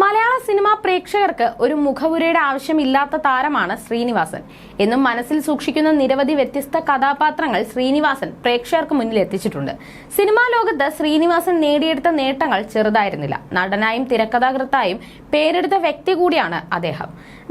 മലയാള cinema പ്രേക്ഷകർക്ക് ഒരു മുഖവുരയുടെ ആവശ്യമില്ലാത്ത താരമാണ് ശ്രീനിവാസൻ. എന്നും മനസ്സിൽ സൂക്ഷിക്കുന്ന നിരവധി വ്യത്യസ്ത കഥാപാത്രങ്ങൾ ശ്രീനിവാസൻ പ്രേക്ഷകർക്ക് മുന്നിൽ എത്തിച്ചിട്ടുണ്ട്. സിനിമാ ലോകത്ത് ശ്രീനിവാസൻ നേടിയെടുത്ത നേട്ടങ്ങൾ ചെറുതായിരുന്നില്ല. നടനായും തിരക്കഥാകൃത്തായും പേരെടുത്ത വ്യക്തി കൂടിയാണ് അദ്ദേഹം.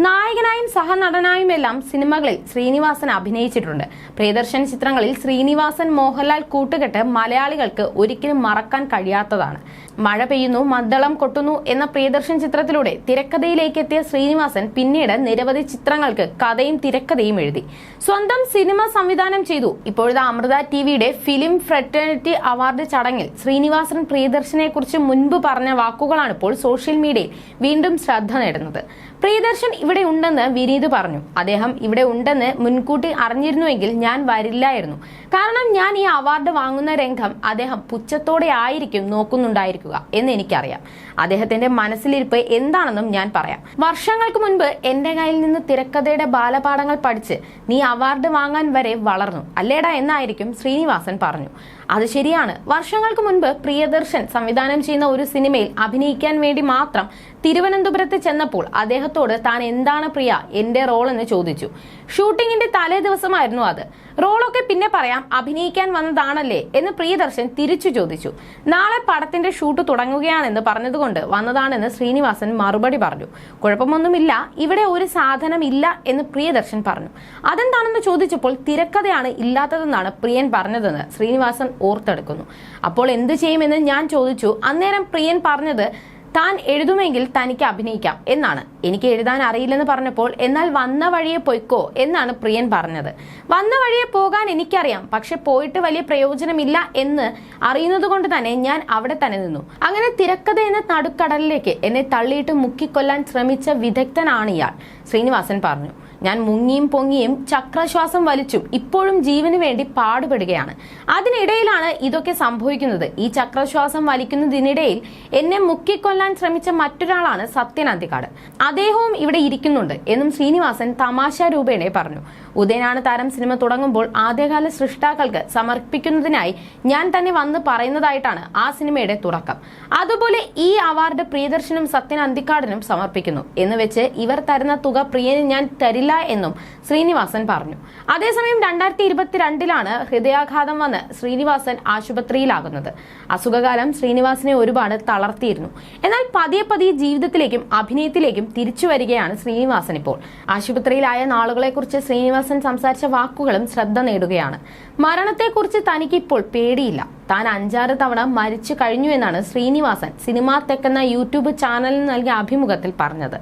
നായകനായും സഹനടനായും എല്ലാം സിനിമകളിൽ ശ്രീനിവാസൻ അഭിനയിച്ചിട്ടുണ്ട്. പ്രിയദർശൻ ചിത്രങ്ങളിൽ ശ്രീനിവാസൻ മോഹൻലാൽ കൂട്ടുകെട്ട് മലയാളികൾക്ക് ഒരിക്കലും മറക്കാൻ കഴിയാത്തതാണ്. മഴ പെയ്യുന്നു മദ്ദളം കൊട്ടുന്നു എന്ന പ്രിയദർശൻ ചിത്രത്തിലൂടെ തിരക്കഥയിലേക്ക് എത്തിയ ശ്രീനിവാസൻ പിന്നീട് നിരവധി ചിത്രങ്ങൾക്ക് കഥയും തിരക്കഥയും എഴുതി. സ്വന്തം സിനിമ സംവിധാനം ചെയ്തു. ഇപ്പോഴത്തെ അമൃത ടിവിയുടെ ഫിലിം ഫ്രറ്റേണിറ്റി അവാർഡ് ചടങ്ങിൽ ശ്രീനിവാസൻ പ്രിയദർശനെ കുറിച്ച് മുൻപ് പറഞ്ഞ വാക്കുകളാണ് ഇപ്പോൾ സോഷ്യൽ മീഡിയയിൽ വീണ്ടും ശ്രദ്ധ നേടുന്നത്. പ്രിയദർശൻ ഇവിടെ ഉണ്ടെന്ന് വിനീത് പറഞ്ഞു. അദ്ദേഹം ഇവിടെ ഉണ്ടെന്ന് മുൻകൂട്ടി അറിഞ്ഞിരുന്നുവെങ്കിൽ ഞാൻ വരില്ലായിരുന്നു. കാരണം ഞാൻ ഈ അവാർഡ് വാങ്ങുന്ന രംഗം അദ്ദേഹം പുച്ഛത്തോടെ ആയിരിക്കും നോക്കുന്നുണ്ടായിരിക്കുക എന്ന് എനിക്കറിയാം. അദ്ദേഹത്തിന്റെ മനസ്സിലിരിപ്പ് എന്താണെന്നും ഞാൻ പറയാം. വർഷങ്ങൾക്ക് മുൻപ് എന്റെ കയ്യിൽ നിന്ന് തിരക്കഥയുടെ ബാലപാഠങ്ങൾ പഠിച്ച് നീ അവാർഡ് വാങ്ങാൻ വരെ വളർന്നു. അല്ലേടാ എന്നായിരിക്കും ശ്രീനിവാസൻ പറഞ്ഞു. അത് ശരിയാണ്. വർഷങ്ങൾക്ക് മുൻപ് പ്രിയദർശൻ സംവിധാനം ചെയ്യുന്ന ഒരു സിനിമയിൽ അഭിനയിക്കാൻ വേണ്ടി മാത്രം തിരുവനന്തപുരത്ത് ചെന്നപ്പോൾ അദ്ദേഹത്തോട് താൻ എന്താണ് പ്രിയ എന്റെ റോൾ എന്ന് ചോദിച്ചു. ഷൂട്ടിങ്ങിന്റെ തലേ ദിവസമായിരുന്നു അത്. റോളൊക്കെ പിന്നെ പറയാം അഭിനയിക്കാൻ വന്നതാണല്ലേ എന്ന് പ്രിയദർശൻ തിരിച്ചു ചോദിച്ചു. നാളെ പടത്തിന്റെ ഷൂട്ട് തുടങ്ങുകയാണെന്ന് പറഞ്ഞതുകൊണ്ട് വന്നതാണെന്ന് ശ്രീനിവാസൻ മറുപടി പറഞ്ഞു. കുഴപ്പമൊന്നുമില്ല ഇവിടെ ഒരു സാധനം ഇല്ല എന്ന് പ്രിയദർശൻ പറഞ്ഞു. അതെന്താണെന്ന് ചോദിച്ചപ്പോൾ തിരക്കഥയാണ് ഇല്ലാത്തതെന്നാണ് പ്രിയൻ പറഞ്ഞതെന്ന് ശ്രീനിവാസൻ ഓർത്തെടുക്കുന്നു. അപ്പോൾ എന്ത് ചെയ്യുമെന്ന് ഞാൻ ചോദിച്ചു. അന്നേരം പ്രിയൻ പറഞ്ഞത് താൻ എഴുതുമെങ്കിൽ തനിക്ക് അഭിനയിക്കാം എന്നാണ്. എനിക്ക് എഴുതാൻ അറിയില്ലെന്ന് പറഞ്ഞപ്പോൾ എന്നാൽ വന്ന വഴിയെ പൊയ്ക്കോ എന്നാണ് പ്രിയൻ പറഞ്ഞത്. വന്ന വഴിയെ പോകാൻ എനിക്കറിയാം പക്ഷെ പോയിട്ട് വലിയ പ്രയോജനമില്ല എന്ന് അറിയുന്നത് കൊണ്ട് തന്നെ ഞാൻ അവിടെ തന്നെ നിന്നു. അങ്ങനെ തിരക്കഥ എന്ന നടുക്കടലിലേക്ക് എന്നെ തള്ളിയിട്ട് മുക്കിക്കൊല്ലാൻ ശ്രമിച്ച വിദഗ്ധനാണ് ഇയാൾ ശ്രീനിവാസൻ പറഞ്ഞു. ഞാൻ മുങ്ങിയും പൊങ്ങിയും ചക്രശ്വാസം വലിച്ചും. ഇപ്പോഴും ജീവന് വേണ്ടി പാടുപെടുകയാണ്. അതിനിടയിലാണ് ഇതൊക്കെ സംഭവിക്കുന്നത്. ഈ ചക്രശ്വാസം വലിക്കുന്നതിനിടയിൽ എന്നെ മുക്കിക്കൊല്ലാൻ ശ്രമിച്ച മറ്റൊരാളാണ് സത്യൻ അന്തിക്കാട്. അദ്ദേഹവും ഇവിടെ ഇരിക്കുന്നുണ്ട് എന്നും ശ്രീനിവാസൻ തമാശ രൂപേണെ പറഞ്ഞു. ഉദയനാണ് താരം സിനിമ തുടങ്ങുമ്പോൾ ആദ്യകാല സൃഷ്ടാക്കൾക്ക് സമർപ്പിക്കുന്നതിനായി ഞാൻ തന്നെ വന്ന് പറയുന്നതായിട്ടാണ് ആ സിനിമയുടെ തുടക്കം. അതുപോലെ ഈ അവാർഡ് പ്രിയദർശനും സത്യൻ അന്തിക്കാടിനും സമർപ്പിക്കുന്നു. എന്ന് വെച്ച് ഇവർ തരുന്ന തുക പ്രിയന് ഞാൻ തരില്ല എന്നും ശ്രീനിവാസൻ പറഞ്ഞു. അതേസമയം രണ്ടായിരത്തി ഇരുപത്തിരണ്ടിലാണ് ഹൃദയാഘാതം വന്ന് ശ്രീനിവാസൻ ആശുപത്രിയിലാകുന്നത്. അസുഖകാലം ശ്രീനിവാസനെ ഒരുപാട് തളർത്തിയിരുന്നു. എന്നാൽ പതിയെ പതിയെ ജീവിതത്തിലേക്കും അഭിനയത്തിലേക്കും തിരിച്ചു വരികയാണ് ശ്രീനിവാസൻ ഇപ്പോൾ. ആശുപത്രിയിലായ നാളുകളെക്കുറിച്ച് ശ്രീനിവാസൻ സംസാരിച്ച വാക്കുകളും ശ്രദ്ധ നേടുകയാണ്. മരണത്തെക്കുറിച്ച് തനിക്കിപ്പോൾ പേടിയില്ല. താൻ അഞ്ചാറ് തവണ മരിച്ചു കഴിഞ്ഞു എന്നാണ് ശ്രീനിവാസൻ സിനിമാ തെക്കെന്ന യൂട്യൂബ് ചാനലിന് നൽകിയ അഭിമുഖത്തിൽ പറഞ്ഞത്.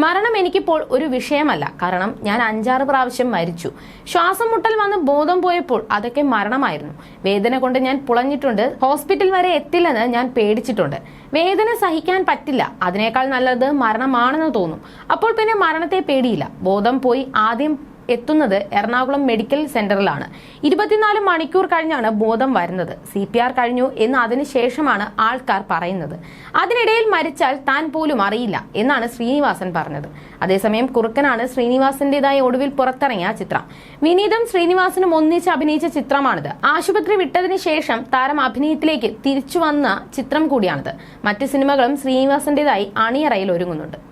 മരണം എനിക്കിപ്പോൾ ഒരു വിഷയമല്ല. കാരണം ഞാൻ അഞ്ചാറ് പ്രാവശ്യം മരിച്ചു. ശ്വാസം മുട്ടൽ വന്ന് ബോധം പോയപ്പോൾ അതൊക്കെ മരണമായിരുന്നു. വേദന കൊണ്ട് ഞാൻ പുളഞ്ഞിട്ടുണ്ട്. ഹോസ്പിറ്റൽ വരെ എത്തില്ലെന്ന് ഞാൻ പേടിച്ചിട്ടുണ്ട്. വേദന സഹിക്കാൻ പറ്റില്ല. അതിനേക്കാൾ നല്ലത് മരണമാണെന്ന് തോന്നും. അപ്പോൾ പിന്നെ മരണത്തെ പേടിയില്ല. ബോധം പോയി ആദ്യം എത്തുന്നത് എറണാകുളം മെഡിക്കൽ സെന്ററിലാണ്. ഇരുപത്തിനാല് മണിക്കൂർ കഴിഞ്ഞാണ് ബോധം വരുന്നത്. സി പി ആർ കഴിഞ്ഞു എന്ന് അതിനുശേഷമാണ് ആൾക്കാർ പറയുന്നത്. അതിനിടയിൽ മരിച്ചാൽ താൻ പോലും അറിയില്ല എന്നാണ് ശ്രീനിവാസൻ പറഞ്ഞത്. അതേസമയം കുറുക്കനാണ് ശ്രീനിവാസന്റേതായ ഒടുവിൽ പുറത്തിറങ്ങിയ ചിത്രം. വിനീതും ശ്രീനിവാസനും ഒന്നിച്ച് അഭിനയിച്ച ചിത്രമാണിത്. ആശുപത്രി വിട്ടതിന് ശേഷം താരം അഭിനയത്തിലേക്ക് തിരിച്ചു വന്ന ചിത്രം കൂടിയാണിത്. മറ്റ് സിനിമകളും ശ്രീനിവാസന്റേതായി അണിയറയിൽ ഒരുങ്ങുന്നുണ്ട്.